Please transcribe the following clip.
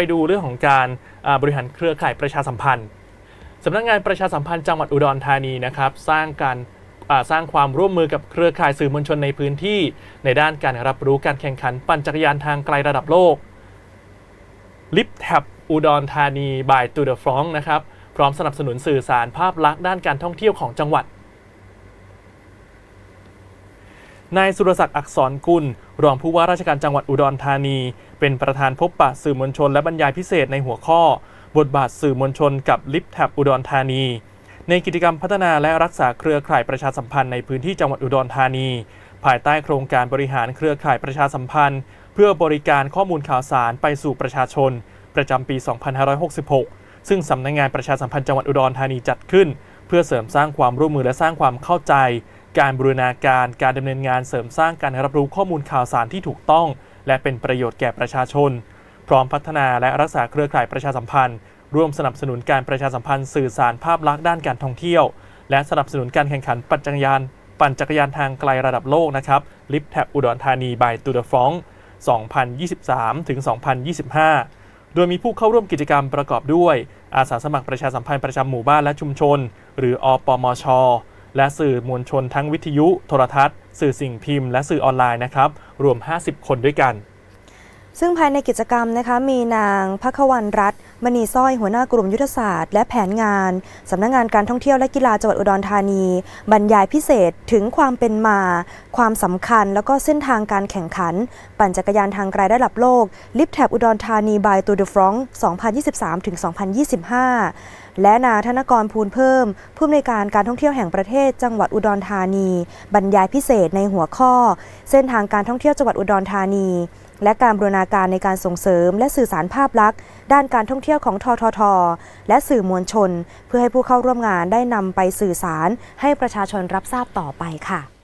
ไปดูเรื่องของการบริหารเครือข่ายประชาสัมพันธ์สำนักงานประชาสัมพันธ์จังหวัดอุดรธานีนะครับสร้างการสร้างความร่วมมือกับเครือข่ายสื่อมวลชนในพื้นที่ ในด้านการรับรู้การแข่งขันปั่นจักรยานทางไกลระดับโลกลิฟแท็บอุดรธานี by To the Front นะครับพร้อมสนับสนุนสื่อสารภาพลักษณ์ด้านการท่องเที่ยวของจังหวัด นายสุรศักดิ์อักษรกุล รองผู้ว่าราชการจังหวัดอุดรธานี เป็นประธานพบปะสื่อมวลชนและบรรยายพิเศษในหัวข้อ บทบาทสื่อมวลชนกับลิฟแท็บอุดรธานี ในกิจกรรมพัฒนาและรักษาเครือข่ายประชาสัมพันธ์ในพื้นที่จังหวัดอุดรธานี ภายใต้โครงการบริหารเครือข่ายประชาสัมพันธ์ เพื่อบริการข้อมูลข่าวสารไปสู่ประชาชน ประจำปี 2566 ซึ่งสำนักงงานประชาสัมพันธ์จังหวัดอุดรธานีจัดขึ้น เพื่อเสริมสร้างความร่วมมือและสร้างความเข้าใจ การบูรณาการการดำเนินงานเสริมสร้างการรับรู้ข้อมูลข่าวสารที่ถูกต้อง และเป็นประโยชน์แก่ประชาชน พร้อมพัฒนาและรักษาเครือข่ายประชาสัมพันธ์ ร่วมสนับสนุนการประชาสัมพันธ์สื่อสารภาพลักษณ์ด้านการท่องเที่ยว และสนับสนุนการแข่งขันปั่นจักรยาน ปั่นจักรยานทางไกลระดับโลกนะครับลิฟแท็บอุดรธานี by ตูดฟอง2023ถึง2025 โดยมีผู้เข้าร่วมกิจกรรมประกอบด้วย อาสาสมัครประชาสัมพันธ์ประจำหมู่บ้านและชุมชน หรืออปมช และสื่อมวลชนทั้งวิทยุ โทรทัศน์ สื่อสิ่งพิมพ์ และสื่อออนไลน์นะครับ รวม 50 คนด้วยกัน ซึ่งภายในกิจกรรมนะคะมีนางพักวันรัตน์มณีสร้อยหัวหน้ากลุ่มยุทธศาสตร์และแผนงานสำนักงานการท่องเที่ยวและกีฬาจังหวัดอุดรธานี บรรยายพิเศษถึงความเป็นมา ความสำคัญ แล้วก็เส้นทางการแข่งขัน ปั่นจักรยานทางไกลระดับโลก ลิฟแทบอุดรธานี by Tour de France 2023-2025และนาธนกรภูลเพิ่ม ผู้อำนวยการการท่องเที่ยวแห่งประเทศจังหวัดอุดรธานี บรรยายพิเศษในหัวข้อ เส้นทางการท่องเที่ยวจังหวัดอุดรธานี และการบรูรณาการในการส่งเสริม และสื่อสารภาพลักษณ์ ด้านการท่องเที่ยวของททท และสื่อมวลชน เพื่อให้ผู้เข้าร่วมงานได้นำไปสื่อสารให้ประชาชนรับทราบต่อไปค่ะ